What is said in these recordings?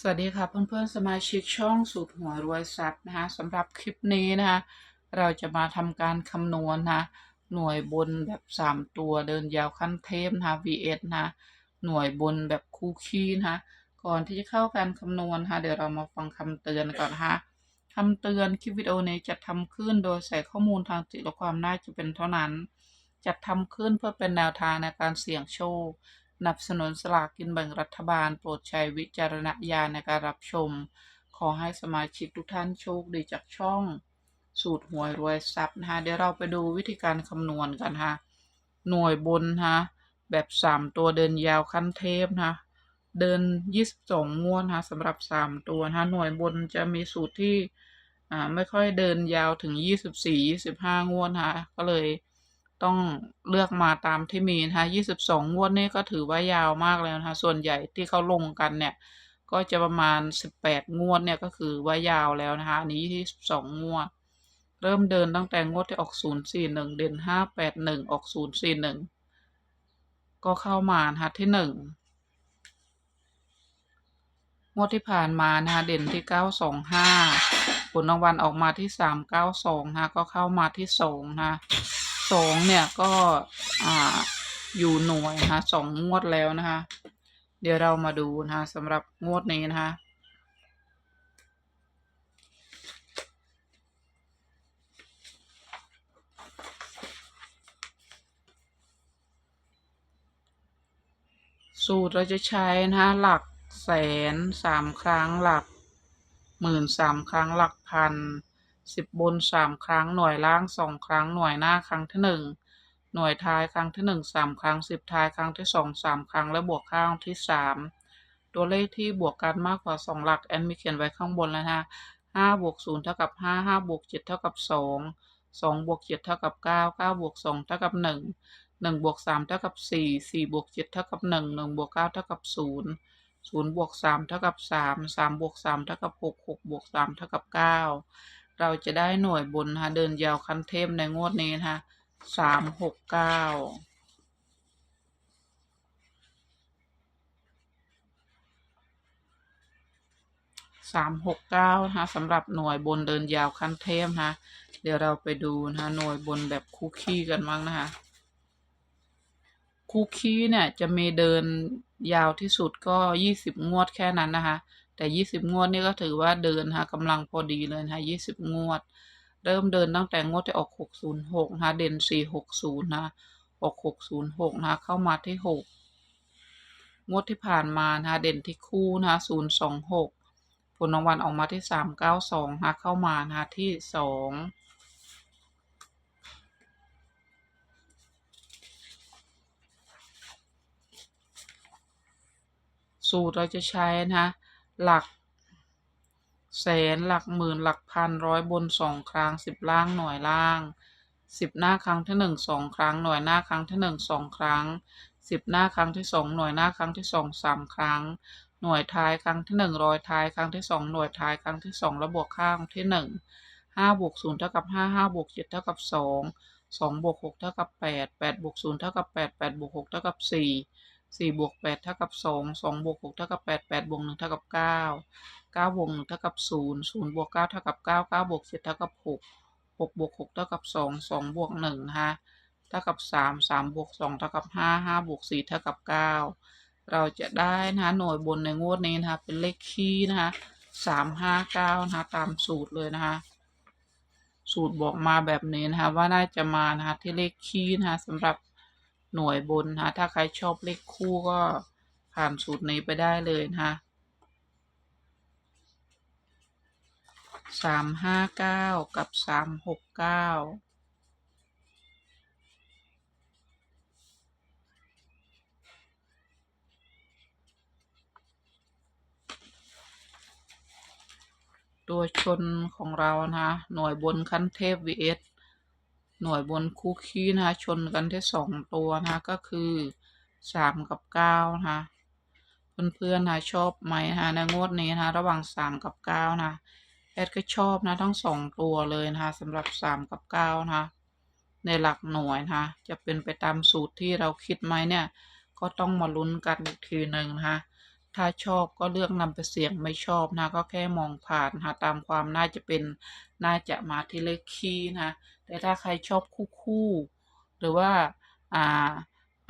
สวัสดีค่ะเพื่อนๆสมาชิกช่องสูตรหัวรวยทรัพย์นะคะสำหรับคลิปนี้นะคะเราจะมาทำการคำนวณนะะหน่วยบนแบบ 3 ตัวเดินยาวขั้นเทพนะคะ vs นะคะหน่วยบนแบบคู่คี้นะคะก่อนที่จะเข้าการคำนวณนะะเดี๋ยวเรามาฟังคำเตือนก่อนนะคะคำเตือนคลิปวิดีโอนี้จะทำขึ้นโดยใส่ข้อมูลทางจิตและความน่าจะเป็นเท่านั้นจัดทำขึ้นเพื่อเป็นแนวทางในการเสี่ยงโชค นับสนุนสลากกินแบ่งรัฐบาล โปรดใช้วิจารณญาณในการรับชม ขอให้สมาชิกทุกท่านโชคดีจากช่อง สูตรหวยรวยทรัพย์นะคะเดี๋ยวเราไปดูวิธีการคำนวณกันค่ะ หน่วยบนนะคะแบบ3ตัวเดินยาวขั้นเทพนะคะเดิน22งวดนะคะสำหรับ3ตัวนะคะหน่วยบนจะมีสูตรที่ไม่ค่อยเดินยาวถึง24-25งวดนะคะก็เลย ต้องเลือกมาตามที่มีนะคะ22งวดนี่ก็ถือว่ายาวมากแล้วนะคะส่วนใหญ่ที่เขาลงกันเนี่ย ก็จะประมาณ18งวดเนี่ยก็คือว่ายาวแล้วนะคะอันนี้22งวด เริ่มเดินตั้งแต่งวดที่ออก041เด่น581ออก041ก็เข้ามานะคะที่1งวดที่ผ่านมานะคะเด่นที่925ผลรางวัลออกมาที่392นะคะก็เข้ามาที่2นะคะ สองเนี่ยก็อ่าอยู่หน่วยนะคะสองงวดแล้วนะคะ เดี๋ยวเรามาดูนะคะสำหรับงวดนี้นะคะสูตรเราจะใช้นะคะหลักแสนสามครั้งหลักหมื่นสามครั้งหลักพัน สิบบนสามครั้งหน่วยล่างสองครั้งหน่วยหน้าครั้งที่หนึ่งหน่วยท้ายครั้งที่หนึ่งสามครั้งสิบท้ายครั้งที่สองสามครั้งและบวกข้างที่สามตัวเลขที่บวกกันมากกว่าสองหลักแอนมีเขียนไว้ข้างบนแล้วนะคะห้าบวกศูนย์เท่ากับห้าห้าบวกเจ็ดเท่ากับสองสองบวกเจ็ดเท่ากับเก้าเก้าบวกสองเท่ากับหนึ่งหนึ่งบวกสามเท่ากับสี่สี่บวกเจ็ดเท่ากับหนึ่งหนึ่งบวกเก้าเท่ากับศูนย์ศูนย์บวกสามเท่ากับสามสามบวกสามเท่ากับหกหกบวกสามเท่ากับเก้า เราจะได้หน่วยบนนะคะเดินยาวคันเทพในงวดนี้นะคะสามหกเก้าสามหกเก้านะคะสำหรับหน่วยบนเดินยาวคันเทพนะคะเดี๋ยวเราไปดูนะคะหน่วยบนแบบคุกกี้กันบ้างนะคะคุกกี้เนี่ยจะมีเดินยาวที่สุดก็ยี่สิบงวดแค่นั้นนะคะ แต่ยี่สิบงวดนี่ก็ถือว่าเดินนะคะกำลังพอดีเลยนะคะยี่สิบงวด เริ่มเดินตั้งแต่งวดที่ออกหกศูนย์หกนะคะเด่นสี่หกศูนย์นะออกหกศูนย์หกนะคะเข้ามาที่หกงวดที่ผ่านมานะคะเด่นที่คู่นะคะศูนย์สองหกผลรางวัลออกมาที่สามเก้าสองนะคะเข้ามานะคะที่สองสูตรเราจะใช้นะคะ หลัก แสนหลักหมื่นหลักพันร้อยบนสองครั้งสิบล่างหน่วยล่างสิบหน้าครั้งที่หนึ่งสองครั้งหน่วยหน้าครั้งที่หนึ่งสองครั้งสิบหน้าครั้งที่สองหน่วยหน้าครั้งที่สองสามครั้ง หน่วยท้ายครั้งที่หนึ่งร้อยท้ายครั้งที่สองหน่วยท้ายครั้งที่สองแล้วบวกข้างที่หนึ่งห้าบวกศูนย์เท่ากับห้าห้าบวกเจ็ดเท่ากับสองสองบวกหกเท่ากับแปดแปดบวกศูนย์เท่ากับแปดแปดบวกหกเท่ากับสี่ สี่บวกแปดเท่ากับสองสองบวกหกเท่ากับแปดแปดบวกหนึ่งเท่ากับเก้าเก้าบวกหนึ่งเท่ากับศูนย์ศูนย์บวกเก้าเท่ากับเก้าเก้าบวกเจ็ดเท่ากับหกหกบวกหกเท่ากับสองสองบวกหนึ่งนะคะเท่ากับสามสามบวกสองเท่ากับห้าห้าบวกสี่เท่ากับเก้าเราจะได้นะคะหน่วยบนในงวดนี้นะคะเป็นเลขคี่นะคะสามห้าเก้านะคะตามสูตรเลยนะคะสูตรบอกมาแบบนี้นะคะว่าน่าจะมานะคะที่เลขคี่นะคะสำหรับ หน่วยบนนะคะถ้าใครชอบเลขคู่ก็ผ่านสูตรนี้ไปได้เลยนะคะสามห้าเก้ากับสามหกเก้าตัวชนของเรานะ หน่วยบนขั้นเทพ vs หน่วยบนคู่ขี้นะคะชนกันที่สองตัวนะคะก็คือสามกับเก้านะคะเพื่อนๆนะชอบไหมนะคะในงวดนี้นะคะระหว่างสามกับเก้านะแอดก็ชอบนะทั้งสองตัวเลยนะคะสำหรับสามกับเก้านะคะในหลักหน่วยนะคะจะเป็นไปตามสูตรที่เราคิดไหมเนี่ยก็ต้องมาลุ้นกันอีกทีหนึ่งนะคะถ้าชอบก็เลือกนำไปเสี่ยงไม่ชอบนะก็แค่มองผ่านนะคะตามความน่าจะเป็นน่าจะมาที่เลขคี่นะ แต่ถ้าใครชอบคู่คู่หรือว่าอ่า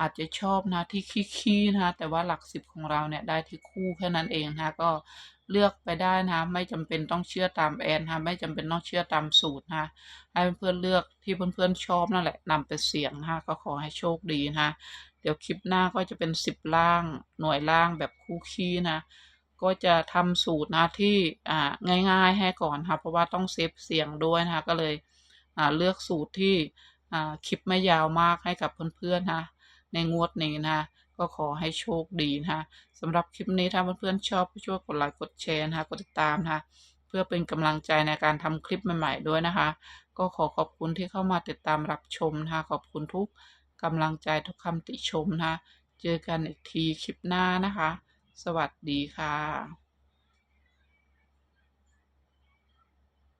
อาจจะชอบนะที่คี่คี่นะแต่ว่าหลักสิบของเราเนี่ยได้ที่คู่แค่นั้นเองนะก็เลือกไปได้นะไม่จำเป็นต้องเชื่อตามแอนนะคะไม่จำเป็นต้องเชื่อตามสูตรนะคะให้เพื่อนเลือกที่เพื่อนๆชอบนั่นแหละนำไปเสี่ยงนะคะก็ขอให้โชคดีนะคะเดี๋ยวคลิปหน้าก็จะเป็นสิบล่างหน่วยล่างแบบคู่คี่นะก็จะทำสูตรนะที่อ่าง่าย ๆ ให้ก่อนค่ะเพราะว่าต้องเซฟเสียงด้วยนะคะก็เลย เลือกสูตรที่คลิปไม่ยาวมากให้กับเพื่อนๆนะในงวดนี้นะก็ขอให้โชคดีนะคะสำหรับคลิปนี้ถ้าเพื่อนๆชอบก็ช่วยกดไลค์กดแชร์นะคะกดติดตามนะคะเพื่อเป็นกำลังใจในการทำคลิปใหม่ ๆ ด้วยนะคะ ก็ขอขอบคุณที่เข้ามาติดตามรับชมนะคะขอบคุณทุกกำลังใจทุกคำติชมนะคะเจอกันอีกทีคลิปหน้านะคะ สวัสดีค่ะ